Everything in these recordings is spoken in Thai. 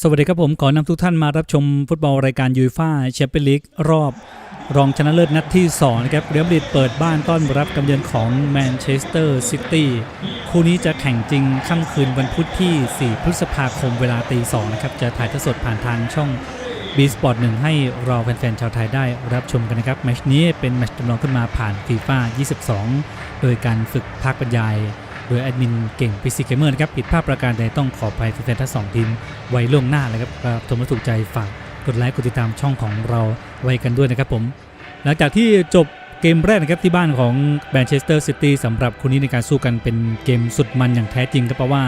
สวัสดีครับผมขอนำทุกท่านมารับชมฟุตบอลรายการยูฟ่าแชมเปี้ยนลีกรอบ รองชนะเลิศนัดที่2นะครับเรอัลมาดริดเปิดบ้านต้อนรับกำเยือนของแมนเชสเตอร์ซิตี้คู่นี้จะแข่งจริงค่ำคืนวันพุธที่ 4 พฤษภาคมเวลาตี2นะครับ จะถ่ายทอดสดผ่านทางช่อง b ีสปอร์ตหนึ่งให้เราแฟนๆชาวไทยได้รับชมกันนะครับแมชนี้เป็นแมชจำลองขึ้นมาผ่านฟีฟ่า22 โดยการฝึกภาคบรรยาย โดยแอดมินเก่งพิซิเกมเมอร์นะครับผิดพลาดประการใดต้องขออภัยแฟนๆทั้งสองทีมไว้ล่วงหน้าเลยครับก็ชมและถูกใจฝากกดไลค์กดติดตามช่องของเราไว้กันด้วยนะครับผม หลังจากที่จบเกมแรกนะครับที่บ้านของแมนเชสเตอร์ซิตี้สำหรับคู่นี้ในการสู้กันเป็นเกมสุดมันอย่างแท้จริงครับเพราะว่า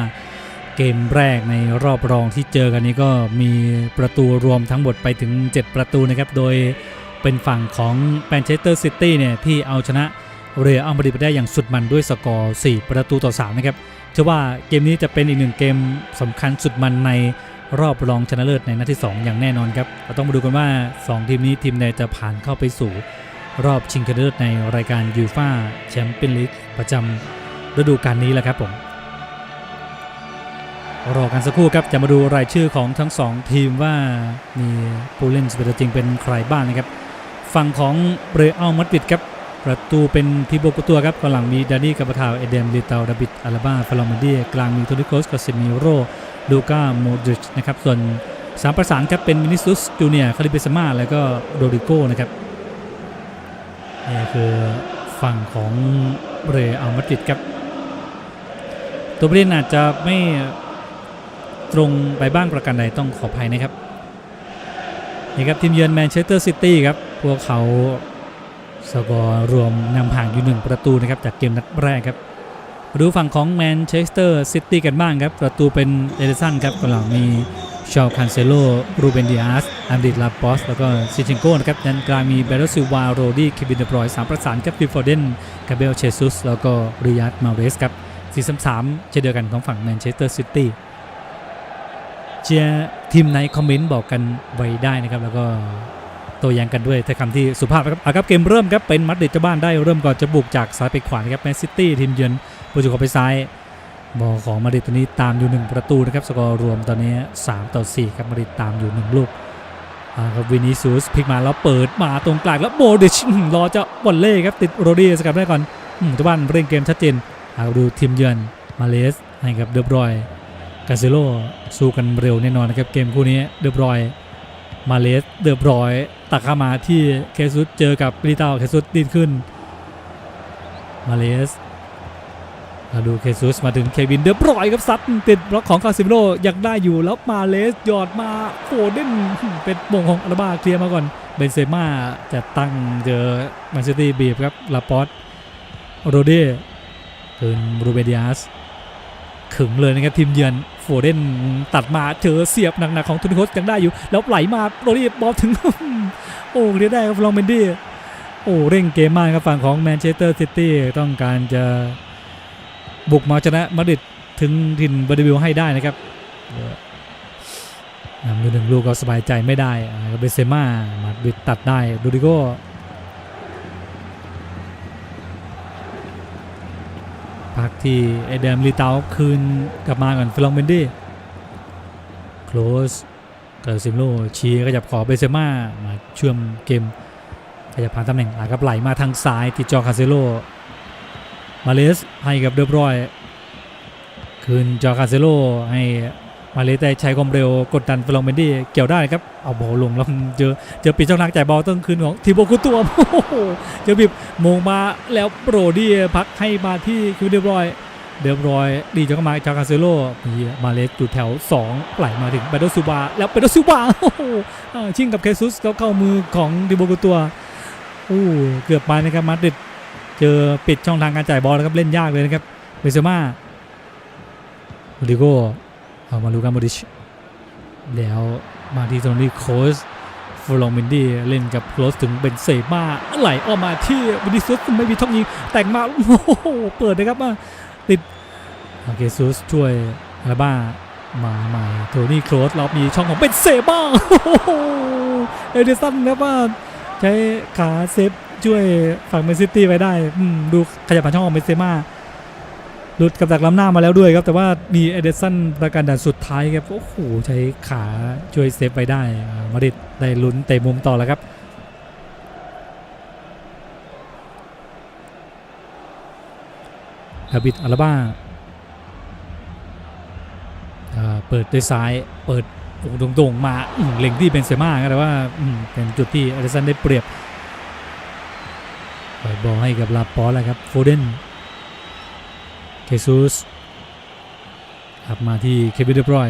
เกมแรกในรอบรองที่เจอกันนี้ก็มีประตูรวมทั้งหมดไปถึง 7 ประตูนะครับ โดยเป็นฝั่งของแมนเชสเตอร์ซิตี้เนี่ยที่เอาชนะ เรอัลมาดริดไปได้อย่างสุดมันด้วยสกอร์ 4 ประตูต่อ 3 นะครับเชื่อว่าเกมนี้จะเป็นอีกหนึ่งเกมสำคัญสุดมันในรอบรองชนะเลิศในนัดที่ 2 อย่างแน่นอนครับเราต้องมาดูกันว่า 2 ทีมนี้ทีมใดจะผ่านเข้าไปสู่ รอบชิงชนะเลิศในรายการยูฟาแชมเปี้ยนลีกประจำฤดูกาลนี้แหละครับผมรอกันสักครู่ครับจะมาดูรายชื่อของทั้ง 2 ทีมว่ามีผู้เล่นสเปนจริงเป็นใครบ้างนะครับ ฝั่งของเรอัลมาดริดครับ ประตูเป็นทีโบกุตัวครับกองหลังมีดานี่กับปะทาวเอเดมลิตาดาบิดอาราบาฟลอมเดียกลางมีโทนิโคสกาเซมิโรลูก้าโมดริชนะครับส่วนสามประสานครับเป็นวินิซุสจูเนียคาริเบสมาแล้วก็โดริโก้นะครับนี่คือฝั่งของเรอัลมาดริดครับตัวผู้เล่นอาจจะไม่ตรงไปบ้างประการใดต้องขออภัยนะครับนี่ครับทีมเยือนแมนเชสเตอร์ซิตี้ครับพวกเขา สกอร์รวมนำห่างอยู่หนึ่งประตูนะครับจากเกมนัดแรกครับมาดูฝั่งของแมนเชสเตอร์ซิตี้กันบ้างครับ ประตูเป็นเอเดสันครับกำลังมีชาวคันเซโล รูเบนดิอาสอัมดิดลาปอส แล้วก็ซิชิงโก้นะครับยันกลางมีเบรซิวาโรดี้เควินเดบรอยสามประสานกับฟิฟอร์เดนกาเบลเชซุส แล้วก็ริยัตมาเรสครับสี่สามสามเช่นเดียวกันของฝั่งแมนเชสเตอร์ซิตี้เชียร์ทีมในคอมเมนต์บอกกันไว้ได้นะครับแล้วก็ โตัวยังกันด้วยถ้อคำที่สุภาพนะครับอาครับเกมเริ่มครับเป็นมัดริดเจ้าบ้านได้เริ่มก่อนจะบุกจากซ้ายไปขวาครับแมนซิตี้ทีมเยือนปูจุกออกไปซ้ายบอลของมาดริดตอนนี้ตามอยู่ 1 ประตูนะครับสกอร์รวมตอนนี้ 3 ต่อ 4 ครับมาดริดตามอยู่ 1 ลูกอ่าครับวินิซูสพลิกมาแล้วเปิดมาตรงกลางแล้วโมดิชอื้อหือรอจะบอลเล่ครับติดโรดี้สกัดได้ก่อนอืมเจ้าบ้านเร่งเกมชัดเจนเอาดูทีมเยือนมาเลสให้กับเดบรอยกาซิโลสู้กันเร็วแน่นอนนะครับเกมคู่นี้เดบรอยมาเลสเดบรอย ตักเข้ามาที่เคซุสเจอกับลิตาเคซุสดีดขึ้น มาเลสมาดูเคซุสมาถึงเควินเดอบรอยครับซัดติดบล็อกของคาซิมิโลยังได้อยู่แล้วมาเลสหยอดมาโฟเดนเป็นมงของอาราบาเคลียร์มาก่อนเบนเซม่าจะตั้งเจอแมนซิตี้บีบครับลาปอสโรเดคืนรูเบดิอาสขึงเลยนะครับทีมเยือน ฟเดนตัดมาเจอเสียบหนักๆของทุนิโคสยังได้อยู่ แล้วไหลมาโรดี้บอลถึง โอ้เรียกได้ครับลองเมนดี้โอ้เร่งเกมมากครับฝั่งของแมนเชสเตอร์ซิตี้ต้องการจะบุกมาชนะมาดริดถึงถิ่นบาร์ดิวิลให้ได้นะครับนำดูหนึ่งลูกก็สบายใจไม่ได้เบเซม่ามาดริดตัดได้ดูดิโก้ พักที่เอเดมลีเตาคืนกลับมาก่อนฟิลองเบนดี้โคลสเกิดซิมโลชีก็จับขอเบเซม่ามาเชื่อมเกมขยับผ่านตำแหน่งอาครับไหลมาทางซ้ายติดจอคาเซโลมาเลสให้กับเรียบร้อย คืนจอคาเซโลให้ มาเลสได้ใช้ความเร็วกดดันฟลองเบนดี้เกี่ยวได้ครับ เอาบอลลงแล้วเจอเจอปิดช่องทางจ่ายบอลต้องคืนของทีโบกุตัวโอ้โหเจอบิบโมงมาแล้วโปรดี้พักให้มาที่คิวเรียบร้อยเรียบร้อย ดีจังมาจากาเซโลมีมาเลสอยู่แถว 2 ไหลมาถึงเบโดซูบาแล้วเบโดซูบาโอ้โหชิงกับเคซุสเขาเข้ามือของดิโบกุตัวอู้เกือบไปนะครับมาดริดเจอปิดช่องทางการจ่ายบอลนะครับเล่นยากเลยนะครับเบเซม่าโรดิโก เอามาลูกาโมดิช แล้วมาที่โทนี่โคสฟลองเมนดี้เล่นกับโคลสถึงเป็นเซม่าไหลออกมาที่วินิซุสไม่มีท่องยิงแต่งมาโอ้โหเปิดนะครับมาติดโอเคซุสช่วยอาราบ้ามาใหม่โทนี่โคลสเรามีช่องของเป็นเซบ้าโอ้โหเอเดสันครับว่าใช้ขาเซฟช่วยฝั่งแมนซิตี้ไว้ได้ดูขยับผ่านช่องของเบนเซม่า หลุดกับดักล้ำหน้ามาแล้วด้วยครับ แต่ว่ามีเอเดสันประกันด่านสุดท้ายครับ โอ้โห ใช้ขาช่วยเซฟไปได้ มาดริดได้ลุ้นเตะมุมต่อแล้วครับดาบิดอาราบ้าอ่าเปิดด้วยซ้าย เปิดโอ้โหโงๆมาเล็งที่เป็นเซม่าแต่ว่าเป็นจุดที่เอเดสันได้เปรียบปล่อยบอลให้กับลาปอสแล้วครับ โฟเดน เคซูสกลับมาที่เควินเดบรอย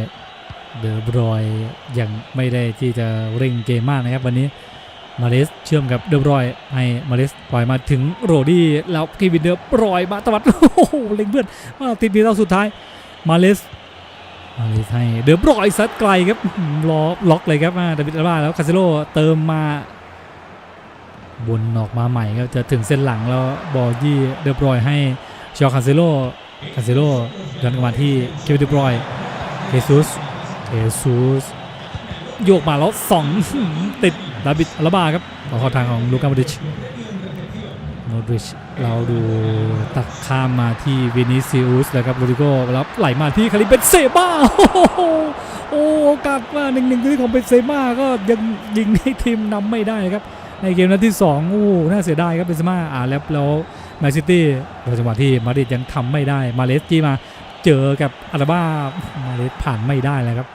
เดบรอยยังไม่ได้ที่จะเร่งเกมมากนะครับวันนี้มาเลสเชื่อมกับเดบรอยให้มาเลสปล่อยมาถึงโรดี้แล้วเควินเดบรอยมาตวัดโอ้โหเล็งเพื่อนมาติดดีเท่าสุดท้ายมาเลสมาเลสให้เดบรอยซัดไกลครับอื้อล็อกเลยครับมาดาวิดอาบ้าแล้วคาเซโลเติมมาบนออกมาใหม่ก็จะถึงเส้นหลังแล้วบอลยี่เดบรอยให้ชอคาเซโล คาเซโลย้อนกลับมาที่เควินเดบรอยเ e ซุสเ e ซุสโยกมาแล้วสองติดดาบิดอาบาครับต่อเข้าทางของลูกาโมดริชโมดริชเราดูตัดข้ามมาที่วินิซิอุสแล้วครับโรดิโกแล้วไหลมาที่คาริเบนเซบ้าโอ้โอกาสว่าหนึ่งหนึ่งที่ของเบนเซม่าก็ยังยิงให้ทีมนำไม่ได้ครับ ในเกมนัดที่ 2 โอ้ น่าเสียดายครับเบนเซม่าอ่าแล้วแล้ว แมนซิตี้โดยจังหวะที่มาดริดยังทำไม่ได้มาเลสจี้มาเจอกับอาราบ้ามาเลสผ่านไม่ได้แล้วครับ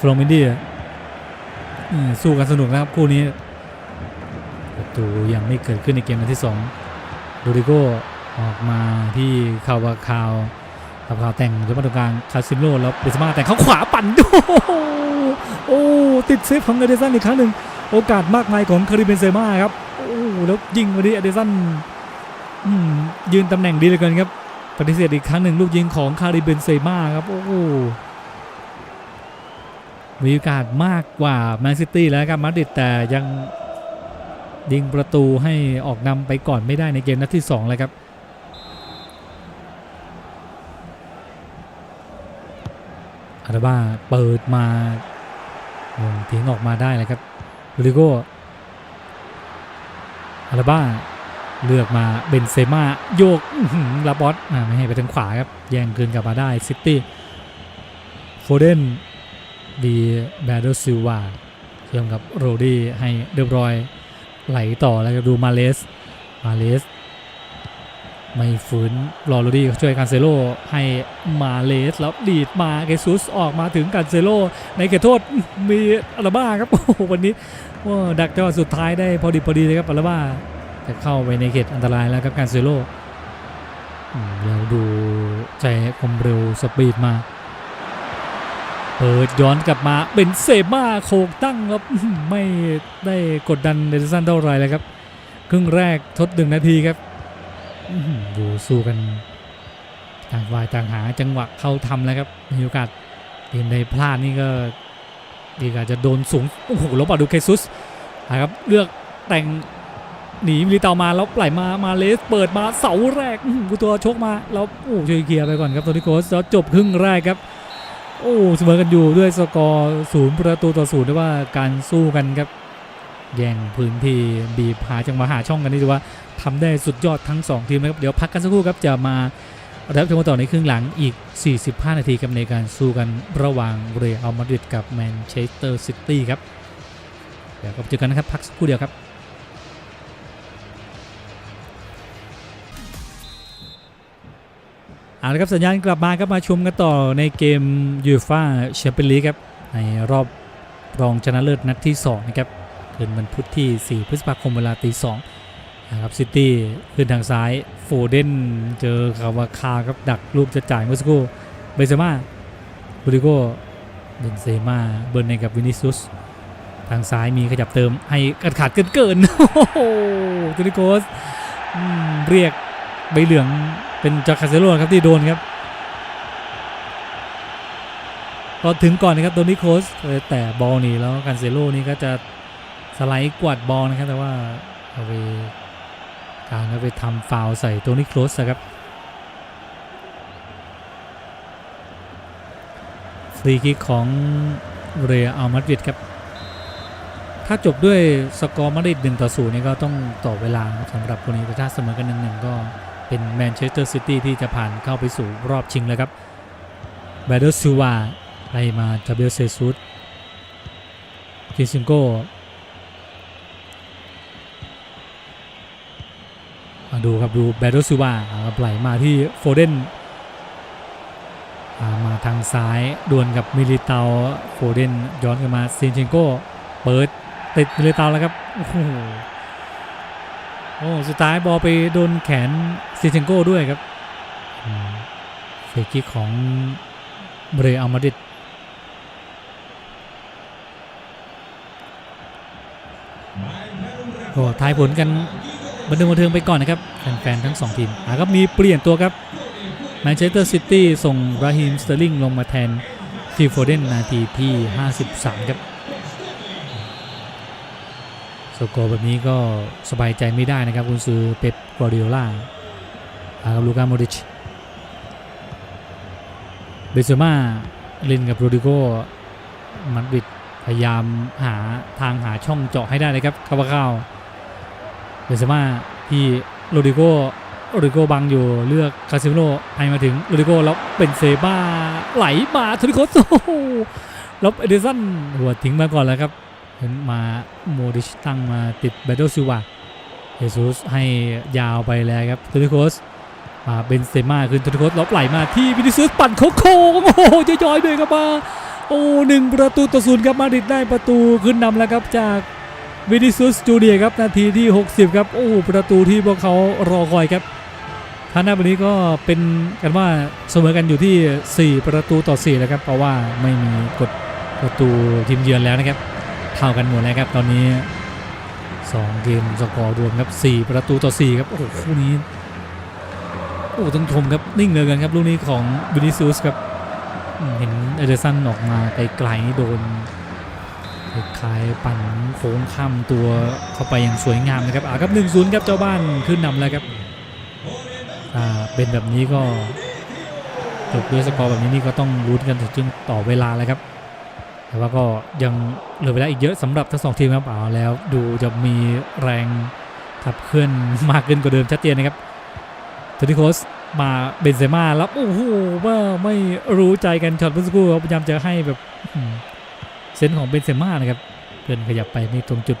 ฟลอมินดี้สู้กันสนุกนะครับคู่นี้ประตูยังไม่เกิดขึ้นในเกมนัดที่2โรดิโกออกมาที่คาวาคาวคาวาคาวแต่งจนมาตรงกลางคาซิโลแล้วเบนเซมาแต่งเข้าขวาปั่นโอ้โอ้ติดเซฟของเอเดซันอีกครั้งหนึ่งโอกาสมากมายของคาริเบนเซม่าครับ แล้วยิงวันนี้อเดซันยืนตำแหน่งดีเหลยกันครับปฏิเสธอีกครั้งหนึ่งลูกยิงของคาริเบนเซม่าครับโอ้โหมีโอกาสมากกว่าแมนซิตี้แล้วครับมาดริดแต่ยังยิงประตูให้ออกนำไปก่อนไม่ได้ในเกมนัดที่2เลยครับอาราบ้าเปิดมาทิ้งออกมาได้เลยครับโรดิโก อาราบ้าเลือกมาเบนเซม่าโยกลาบอสอ่าไม่ให้ไปทางขวาครับ แย่งคืนกลับมาได้ซิตี้โฟเดนดีแบดเดอร์ซิลวาเชื่อมกับโรดี้ให้เรียบร้อยไหลต่อแล้วก็ดูมาเลส มาเลส ไม่ฝืนรอโรดี้ช่วยการเซโลให้มาเลสแล้วดีดมาเกซุสออกมาถึงการเซโลในเขตโทษมีอาราบ้าครับโอ้โหวันนี้ว่าดักจังหวะสุดท้ายได้พอดีพอดีเลยครับอาราบ้าแต่เข้าไปในเขตอันตรายแล้วครับการเซโลอืมเราดูใจคมเร็วสปีดมาเปิดย้อนกลับมาเป็นเซมาโคกตั้งครับไม่ได้กดดันเดนสันเท่าไรเลยครับ ครึ่งแรกทดหนึ่งนาทีครับ ดูสู้กันต่างฝ่ายต่างหาจังหวะเข้าทำแล้วครับมีโอกาสทีมใดพลาดนี่ก็ดีกาจจะโดนสูงโอ้โหล้วปาดูเคซุสนะครับเลือกแต่งหนีมิลิตามาแล้วไหลมามาเลสเปิดมาเสาแรกกูตัวชกมาแล้วโอ้ช่วยเคลียร์ไปก่อนครับโทนี่โคสแล้วจบครึ่งแรกครับโอ้เสมอกันอยู่ด้วยสกอร์ศูนย์ประตูต่อศูนย์ได้ว่าการสู้กันครับ แย่งพื้นที่บีบหาจังหวะหาช่องกันนี่ถือว่าทำได้สุดยอดทั้ง 2 ทีมนะครับเดี๋ยวพักกันสักครู่ครับจะมารับชมกันต่อในครึ่งหลังอีก 45 นาทีกับในการสู้กันระหว่างเรอัลมาดริดกับแมนเชสเตอร์ซิตี้ครับเดี๋ยวก็เจอกันนะครับพักสักครู่เดียวครับเอาละครับสัญญาณกลับมาครับมาชมกันต่อในเกมยูฟ่าแชมเปี้ยนลีกครับในรอบรองชนะเลิศนัดที่2นะครับ คืนวันพุธที่ 4 พฤษภาคมเวลาตี2นะครับซิตี้ขึ้นทางซ้ายโฟเดนเจอคาวาคาครับดักลูกจะจ่ายเมื่อสักครู่เบนเซม่าบูริโกเบนเซม่าเบิร์นในกับวินิซุสทางซ้ายมีขยับเติมให้กัดขาดเกินเกินๆโอ้โหตูนิโกสเรียกใบเหลืองเป็นจากคาเซโลครับที่โดนครับพอถึงก่อนนะครับโดนิโคสแต่บอลนี่แล้วกันเซโลนี่ก็จะ สไลด์กวาดบอลนะครับ แต่ว่าเอาไปการเอาไปทำฟาวใส่โตนิโคสนะครับฟรีคิกของเรอัลมาดริดครับ ถ้าจบด้วยสกอร์มาดริดหนึ่งต่อศูนย์นี่ก็ต้องต่อเวลาสำหรับคนนี้แต่ถ้าเสมอกันหนึ่งหนึ่งก็เป็นแมนเชสเตอร์ซิตี้ที่จะผ่านเข้าไปสู่รอบชิงแล้วครับแบดเดอร์ซิวาไล่มาจาเบลเซซุสคิซิงโกมา ดูครับดูแบดดซิวาไหลมาที่โฟเดนมาทางซ้ายดวลกับมิลิเตาโฟเดนย้อนกลันมาซินเชนโกเปิดติดมิลิเตาแล้วครับโอ้โหโอ้สุดท้ายบอลไปโดนแขนซิเชนโกด้วยครับเฟกิกของเรอัลมาดริดก็ทายผลกัน บันเทิงบันเทิงไปก่อนนะครับแฟนๆทั้งสองทีมอ่าก็มีเปลี่ยนตัวครับแมนเชสเตอร์ซิตี้ส่งราฮิมสเตอร์ลิงลงมาแทนทีโฟเดนนาทีที่ 53 ครับสกอร์แบบนี้ก็สบายใจไม่ได้นะครับ คุณซื้อเป๊ปกวาร์ดิโอลาอากับลูกาโมดิชเบเซม่าเล่นกับโรดิโกมัดบิดพยายามหาทางหาช่องเจาะให้ได้เลยครับคาบาเข้า เบเซม่าที่โรดิโกโรดิโกบังอยู่เลือกคาซิเมโลให้มาถึงโรดิโกแล้วเป็นเซบ้าไหลมาโทนิโคสโอ้โหแล้วเอเดสันหัวทิ้งมาก่อนแล้วครับเห็นมาโมดิชตั้งมาติดแบดโดซิวาเฮซุสให้ยาวไปแล้วครับตูนิโคสมาเบนเซม่าขึ้นตูนิโคสล็อบไหลมาที่วินิซิสปั่นโค้งโอ้โหจะย้อยๆเลยครับมาโอ้หนึ่งประตูต่อศูนย์ครับมาดริดได้ประตูขึ้นนำแล้วครับจาก วินิซุสจูเนียครับนาทีที่ 60 ครับ โอ้ประตูที่พวกเขารอคอยครับท่าหน้าวันนี้ก็เป็นกันว่าเสมอกันอยู่ที่ 4 ประตูต่อ4แล้วครับ เพราะว่าไม่มีกดประตูทีมเยือนแล้วนะครับ เท่ากันหมดแล้วครับตอนนี้ 2 เกมสกอร์รวมครับ4ประตูต่อ4ครับโอ้โหคู่นี้โอ้ต้องชมครับนิ่งเลยกันครับลูกนี้ของบินิซูสครับเห็นเอเดอร์สันออกมาไกลๆนี่โดน คล้ายปั่นโค้งข้ามตัวเข้าไปอย่างสวยงามนะครับอ่าครับ1 0ครับเจ้าบ้านขึ้นนำแล้วครับอ่าเป็นแบบนี้ก็จบด้วยสกอร์แบบนี้นี่ก็ต้องลุ้นกันถึงต่อเวลาแล้วครับ แต่ว่าก็ยังเหลือเวลาอีกเยอะสำหรับทั้งสองทีมครับเอาแล้วดูจะมีแรงขับเคลื่อนมากขึ้นกว่าเดิมชัดเจนนะครับเทนิโคสมาเบนเซม่าแล้วโอ้โหว่าไม่รู้ใจกันช็อตเมื่อสักครู่พยายามจะให้แบบ เซนของเบนเซม่านะครับ เพื่อนขยับไปไม่ตรงจุด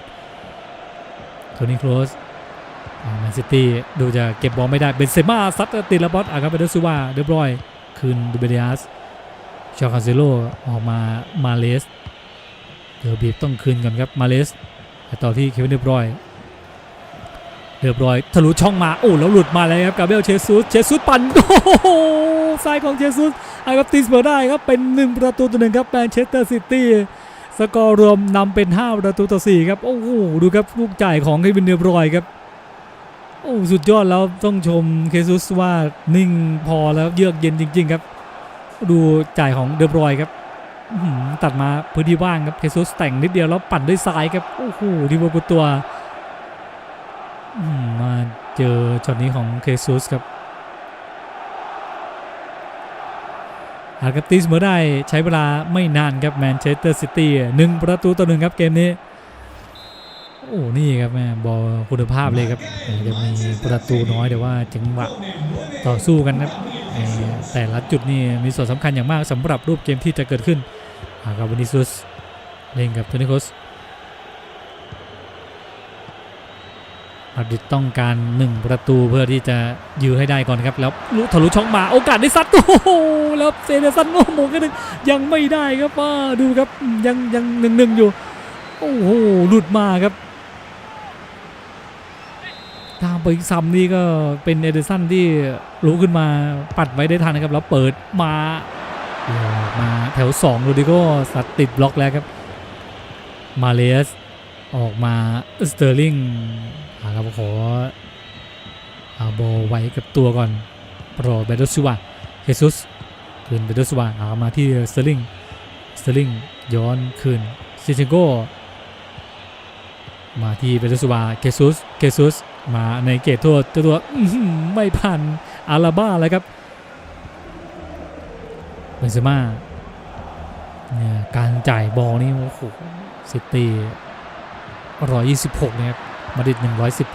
โทนี่โครสแมนซิตี้ดูจะเก็บบอลไม่ได้เบนเซม่าซัดติดละบอสอะครับไปเดอซูวาเรียบรอยคืนดูเบเดียสชาคาเซโลออกมามาเลสเดี๋ยวบีบต้องคืนก่อนครับมาเลสแต่ต่อที่เควินเรียบรอยเรียบร้อยทะลุช่องมาโอ้แล้วหลุดมาเลยครับกาเบลเชซุสเชซุสปั่นโอ้โหซ้ายของเชซุสเอาครับตีเสมอได้ครับเป็น 1 ประตูต่อหนึ่งครับแมนเชสเตอร์ซิตี้ สกอร์รวมนำเป็น5ประตูต่อ4ครับโอ้โหดูครับลูกจ่ายของเควินเรียบรอยครับโอ้สุดยอดแล้วต้องชมเคซุสว่านิ่งพอแล้วเยือกเย็นจริง ๆ ครับ ดูจ่ายของเดอบรอยครับตัดมาพื้นที่ว่างครับเคซุสแต่งนิดเดียวแล้วปั่นด้วยซ้ายครับโอ้โหดิโบกุตัวมาเจอช็อตนี้ของเคซุสครับ อาร์กตีเสมอได้ใช้เวลาไม่นานครับแมนเชสเตอร์ซิตี้หนึ่งประตูต่อหนึ่งครับเกมนี้โอ้นี่ครับแม่บอลคุณภาพเลยครับจะมีประตูน้อยแต่ว่าจังหวะต่อสู้กันนะแต่ละจุดนี่มีส่วนสำคัญอย่างมากสำหรับรูปเกมที่จะเกิดขึ้นอากาบินิซุสเล่นกับโทนิโคส มาดิดต้องการ 1 ประตูเพื่อที่จะยื้อให้ได้ก่อนครับ แล้วลุทะลุช่องมาโอกาสได้ซัดโอ้โหแล้วเซเดซันโอ้โหกันหนึ่งยังไม่ได้ครับว่าดูครับยังยังหนึ่งหนึ่งอยู่ โอ้โหหลุดมาครับทางไปซัมนี่ก็เป็นเอเดอร์สันที่รู้ขึ้นมาปัดไว้ได้ทันนะครับ แล้วเปิดมามาแถว2โรดิโกสัดติดบล็อกแล้วครับ มาเลสออกมาสเตอร์ลิง ครับขอเอาบอลไว้กับตัวก่อนรอเบโดซิวาเฮซุสคืนเบโดซิวาเอามาที่สเตอร์ลิงสเตอร์ลิงย้อนคืนซิเชโกมาที่เบโดซิวาเกซุสเกซุสมาในเกตตัวตัวตัวไม่ผ่านอาราบ้าเลยครับเบนเซม่าเนี่ยการจ่ายบอลนี่โอ้โหซิตี้ร้อยยี่สิบหกนะครับ มาดิดหนึ่งร้อยสิบ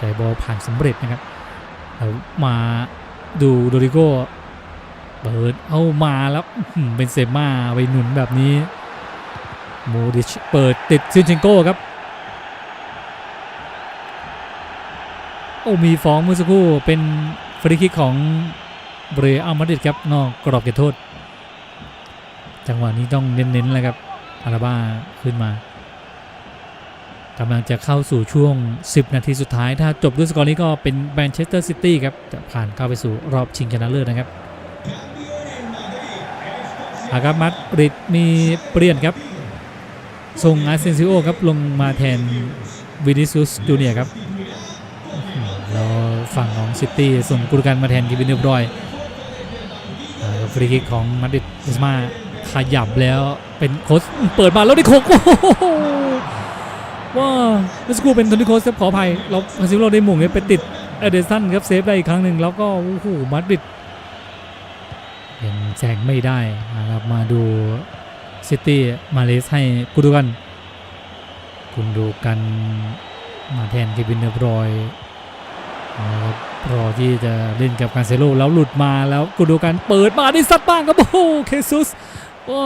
จ่ายบอลผ่านสำเร็จนะครับแล้วมาดูโดริโก้เปิดเอามาแล้วเป็นเซม่าไปหนุนแบบนี้โมดิชเปิดติดซินเชนโก้ครับโอ้มีฟ้องเมื่อสักครู่เป็นฟรีคิกของเบรอัลมาดริดครับนอกกรอบเขตโทษ จังหวะนี้ต้องเน้นๆแล้วครับอาราบ้าขึ้นมา กำลังจะเข้าสู่ช่วง 10 นาทีสุดท้าย ถ้าจบด้วยสกอร์นี้ก็เป็นแมนเชสเตอร์ซิตี้ครับ จะผ่านเข้าไปสู่รอบชิงชนะเลิศนะครับอาครับมัดริดมีเปลี่ยนครับส่งอาเซนซิโอครับลงมาแทนวินิซุสจูเนียครับแล้วฝั่งของซิตี้ส่งกุลกันมาแทนกิบินเรียบรอยอ่าฟรีคิกของมาดริดอุสมาขยับแล้วเป็นโค้ชเปิดมาแล้วได้โคกโอ้โห ว้าเมื่อสักครู่เป็นโทนี่โค้ชครับขออภัยเราพาซิโรได้หม่งเนี่ยไปติดเอเดสันครับเซฟได้อีกครั้งหนึ่งแล้วก็โอ้โหมาดริดยังแซงไม่ได้นะครับมาดูซิตี้มาเลสให้กุดูกันกุดูกันมาแทนกิบินเรียบรอยนะครับรอที่จะเล่นกับการเซโลแล้วหลุดมาแล้วกูดูการเปิดมาได้ซัดบ้างครับโอ้โหเคซุสโอ้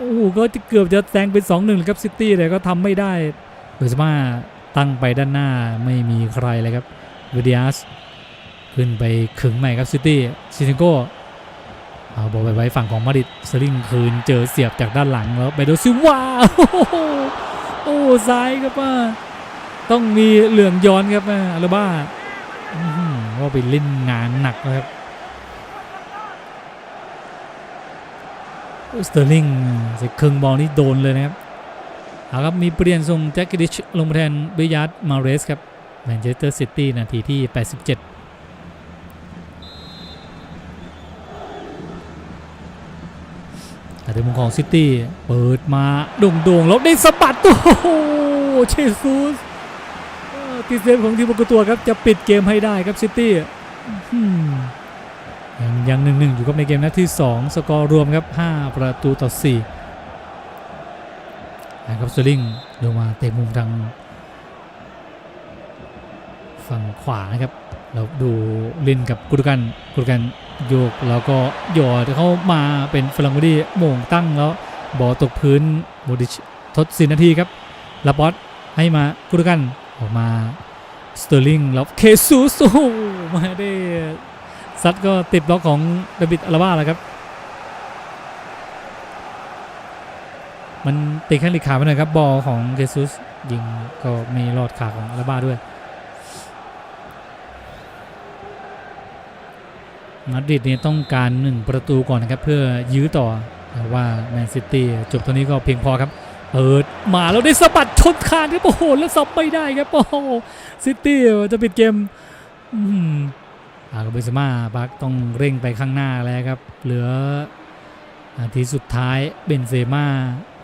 โอ้โหก็เกือบจะแซงเป็น2-1ครับซิตี้แต่ก็ทำไม่ได้เบอร์ซมาตั้งไปด้านหน้าไม่มีใครเลยครับวิดิอัสขึ้นไปขึงใหม่ครับซิตี้ซิติโก้เอาบอลไปไว้ฝั่งของมาริดสลิงคืนเจอเสียบจากด้านหลังแล้วไปโดซิลวาโอ้โหโอ้ซ้ายครับว่าต้องมีเหลืองย้อนครับอาราบ้าว่าไปเล่นงานหนักนะครับ สเตอร์ลิงจะครึ่งบอลนี่โดนเลยนะครับเอาครับมีเปลี่ยนส่งแจ็คกิดิชลงมาแทนบิยาร์ดมาเรสครับแมนเชสเตอร์ซิตี้นาทีที่ 87แต่มุมของซิตี้ เปิดมาโด่งๆแล้วได้สะบัดตัวโอ้โหเชซุสตีเซฟของทีมบุกตัวครับ จะปิดเกมให้ได้ครับซิตี้ ยังยังหนึ่งหนึ่งอยู่ครับในเกมนัดที่ 2 สกอร์รวมครับ 5 ประตูต่อ4นะครับสลิงลงมาเตะมุมทางฝั่งขวานะครับ เราดูเล่นกับกุดกันกุดกันโยกแล้วก็หยอดเข้ามาเป็นฟลังวดีโมงตั้งแล้วบอลตกพื้นโมดิชทดสินาทีครับลาปอสให้มากุดกันออกมาสเตอร์ลิงแล้วเคซูสโอ้มาได้ ซัดก็ติดบล็อกของดาบิดอาราบ้าแล้วครับ มันติดแข้งติดขาไปหน่อยครับ บอลของเคซูสยิงก็ไม่รอดขาของอาราบ้าด้วยมาดริดนี่ยต้องการ1ประตูก่อนนะครับ เพื่อยื้อต่อแต่ว่าแมนซิตี้จบตัวนี้ก็เพียงพอครับเปิดมาแล้วได้สะบัดชนคานครับโอ้โหแล้วซับไม่ได้ครับโอ้โหซิตี้จะปิดเกม อากเบนเซมาบักต้องเร่งไปข้างหน้าแล้วครับ เหลือนาทีสุดท้ายเบนเซม่า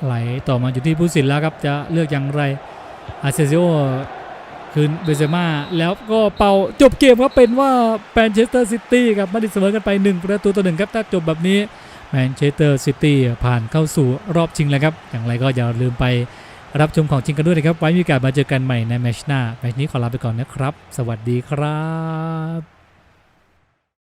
ไหลต่อมาอยู่ที่ผู้สินแล้วครับ จะเลือกอย่างไรอาเซซิโอคืนเบนเซม่าแล้วก็เป่าจบเกมครับเป็นว่าแมนเชสเตอร์ซิตี้กับมาดิเสมอกันไป 1 ประตูต่อหนึ่งครับถ้าจบแบบนี้แมนเชสเตอร์ซิตี้ผ่านเข้าสู่รอบชิงแล้วครับ อย่างไรก็อย่าลืมไปรับชมของจริงกันด้วยนะครับ ไว้มีโอกาสมาเจอกันใหม่ในแมชหน้าแมชนี้ขอลาไปก่อนนะครับ สวัสดีครับ